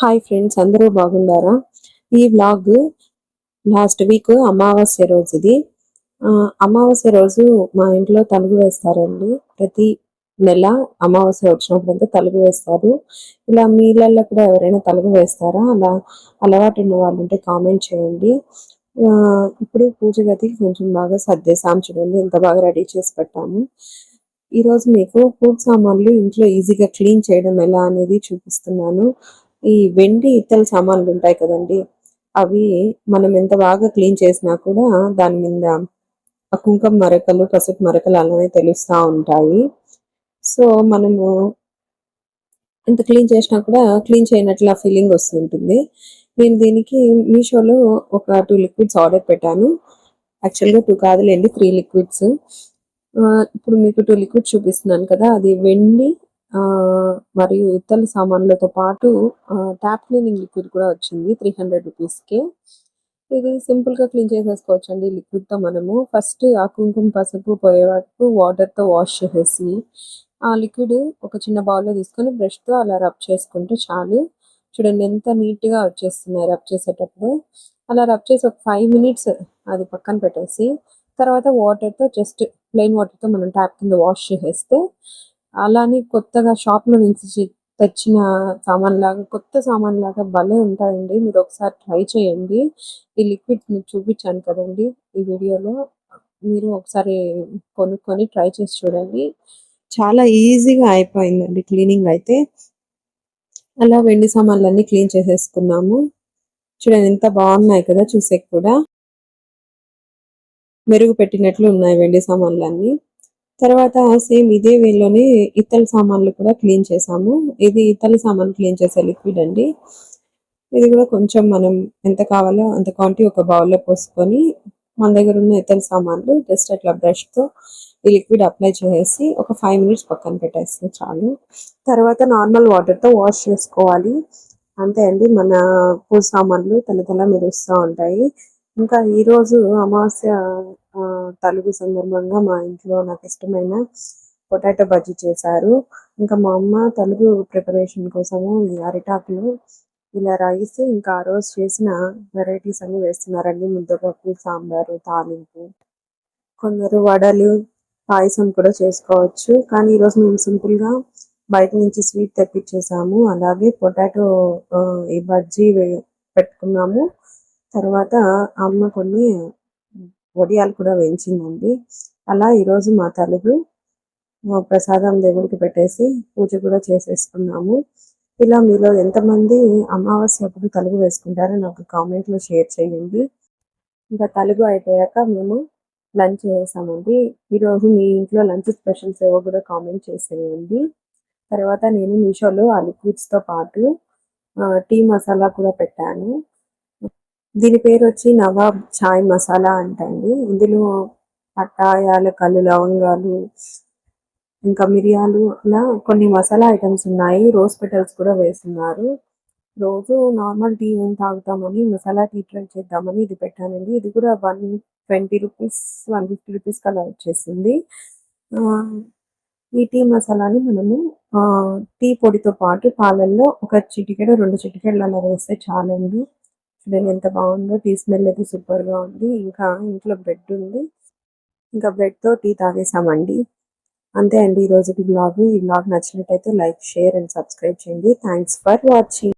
Hi friends అందరూ బాగున్నారా? ఈ వ్లాగ్ లాస్ట్ వీక్ అమావాస్య రోజుది. అమావాస్య రోజు మా ఇంట్లో తలుగు వేస్తారండి. ప్రతి నెల అమావాస్య వచ్చినప్పుడంతా తలుగు వేస్తారు. ఇలా మీళ్ళల్లో కూడా ఎవరైనా తలుగు వేస్తారా? అలా అలవాటు ఉన్న వాళ్ళు ఉంటే కామెంట్ చేయండి ఇప్పుడు పూజ గదికి కొంచెం బాగా సర్దేశాం చూడండి ఎంత బాగా రెడీ చేసి పెట్టాము. ఈ రోజు మీకు పూజ సామాన్లు ఇంట్లో ఈజీగా క్లీన్ చేయడం ఎలా అనేది చూపిస్తున్నాను. ఈ వెండి ఇత్తల సామాన్లు ఉంటాయి కదండి అవి మనం ఎంత బాగా క్లీన్ చేసినా కూడా దాని మీద కుంకుమ మరకలు పసుపు మరకలు అలానే తెలుస్తూ ఉంటాయి. సో మనము ఎంత క్లీన్ చేసినా కూడా క్లీన్ చేయనట్లు ఫీలింగ్ వస్తుంటుంది. నేను దీనికి మీషోలో ఒక టూ లిక్విడ్స్ ఆర్డర్ పెట్టాను. యాక్చువల్గా టూ కాదులేండి త్రీ లిక్విడ్స్. ఇప్పుడు మీకు టూ లిక్విడ్స్ చూపిస్తున్నాను కదా అది వెండి మరియు ఇతర సామాన్లతో పాటు ట్యాప్ క్లీనింగ్ లిక్విడ్ కూడా వచ్చింది త్రీ హండ్రెడ్ రూపీస్కి ఇది సింపుల్గా క్లీన్ చేసేసుకోవచ్చు అండి లిక్విడ్తో మనము. ఫస్ట్ ఆ కుంకుమ పసుపు పోయే వరకు వాటర్తో వాష్ చేసేసి ఆ లిక్విడ్ ఒక చిన్న బౌల్లో తీసుకొని బ్రష్తో అలా రబ్ చేసుకుంటే చాలు. చూడండి ఎంత నీట్గా వచ్చేస్తున్నాయి రబ్ చేసేటప్పుడు. అలా రబ్ చేసి ఒక ఫైవ్ మినిట్స్ అది పక్కన పెట్టేసి తర్వాత వాటర్తో జస్ట్ ప్లెయిన్ వాటర్తో మనం ట్యాప్ కింద వాష్ చేసేస్తే అలానే కొత్తగా షాప్లో నుంచి తెచ్చిన సామాన్ లాగా కొత్త సామాన్ లాగా భలే ఉంటాయండి. మీరు ఒకసారి ట్రై చేయండి. ఈ లిక్విడ్ మీకు చూపించాను కదండి ఈ వీడియోలో. మీరు ఒకసారి కొనుక్కొని ట్రై చేసి చూడండి. చాలా ఈజీగా అయిపోయిందండి క్లీనింగ్ అయితే. అలా వెండి సామాన్లన్నీ క్లీన్ చేసేసుకున్నాము. చూడండి ఎంత బాగున్నాయి కదా చూసే కూడా. మెరుగు పెట్టినట్లు ఉన్నాయి వెండి సామాన్లన్నీ. తర్వాత సేమ్ ఇదే వేలోనే ఇత్తల సామాన్లు కూడా క్లీన్ చేసాము ఇది ఇత్తల సామాన్ క్లీన్ చేసే లిక్విడ్ అండి. ఇది కూడా కొంచెం మనం ఎంత కావాలో అంత క్వాంటిటీ ఒక బౌల్లో పోసుకొని మన దగ్గర ఉన్న ఇత్తల సామాన్లు జస్ట్ అట్లా బ్రష్తో ఈ లిక్విడ్ అప్లై చేసేసి ఒక ఫైవ్ మినిట్స్ పక్కన పెట్టేస్తే చాలు. తర్వాత నార్మల్ వాటర్తో వాష్ చేసుకోవాలి. అంతే అండి మన పూ సామాన్లు తెల్ల తెల్ల మెరుస్తూ ఉంటాయి. ఇంకా ఈ రోజు అమావాస్య తలుగు సందర్భంగా మా ఇంట్లో నాకు ఇష్టమైన పొటాటో బజ్జీ చేశారు. ఇంకా మా అమ్మ తలుగు ప్రిపరేషన్ కోసము అరిటాకులు ఇలా రైస్ ఇంకా ఆ రోజు చేసిన వెరైటీస్ అన్ని వేస్తున్నారండి. ముద్దపప్పు సాంబారు తాలింపు. కొందరు వడలు పాయసం కూడా చేసుకోవచ్చు. కానీ ఈరోజు మేము సింపుల్గా బయట నుంచి స్వీట్ తెప్పించేసాము. అలాగే పొటాటో ఈ బజ్జీ పెట్టుకున్నాము. తర్వాత అమ్మ కొన్ని వడియాలు కూడా వేయించిందండి. అలా ఈరోజు మా తలుగు ప్రసాదం దేవుడికి పెట్టేసి పూజ కూడా చేసేసుకున్నాము. ఇలా మీలో ఎంతమంది అమావాస్య అప్పుడు తలుగు వేసుకుంటారో నాకు కామెంట్లో షేర్ చేయండి. ఇంకా తలుగు అయిపోయాక మేము లంచ్ చేసామండి. ఈరోజు మీ ఇంట్లో లంచ్ స్పెషల్స్ ఏవో కూడా కామెంట్ చేసేయండి. తర్వాత నేను మీషోలో ఆ లిక్విడ్స్తో పాటు టీ మసాలా కూడా పెట్టాను. దీని పేరు వచ్చి నవాబ్ చాయ్ మసాలా అంటండి. ఇందులో పట్టా కళ్ళు లవంగాలు ఇంకా మిరియాలు అలా కొన్ని మసాలా ఐటమ్స్ ఉన్నాయి. రోజ్ పెటల్స్ కూడా వేస్తున్నారు. రోజు నార్మల్ టీ ఏం తాగుతామని మసాలా టీ ట్రై చేద్దామని ఇది పెట్టానండి. ఇది కూడా one twenty rupees one fifty rupees కలా వచ్చేసింది. ఆ, ఈ టీ మసాలాని మనము ఆ, టీ పొడితో పాటు పాలల్లో ఒక చిటికెడు రెండు చిటికెళ్ళు అలా వేస్తే చాలండి. చూడండి ఎంత బాగుందో టీ స్మెల్ అయితే సూపర్గా ఉంది. ఇంకా ఇంట్లో బ్రెడ్ ఉంది. ఇంకా బ్రెడ్తో టీ తాగేసామండి. అంతే అండి ఈ రోజుకి బ్లాగ్. ఈ బ్లాగ్ నచ్చినట్టయితే లైక్ షేర్ అండ్ సబ్స్క్రైబ్ చేయండి. Thanks for watching.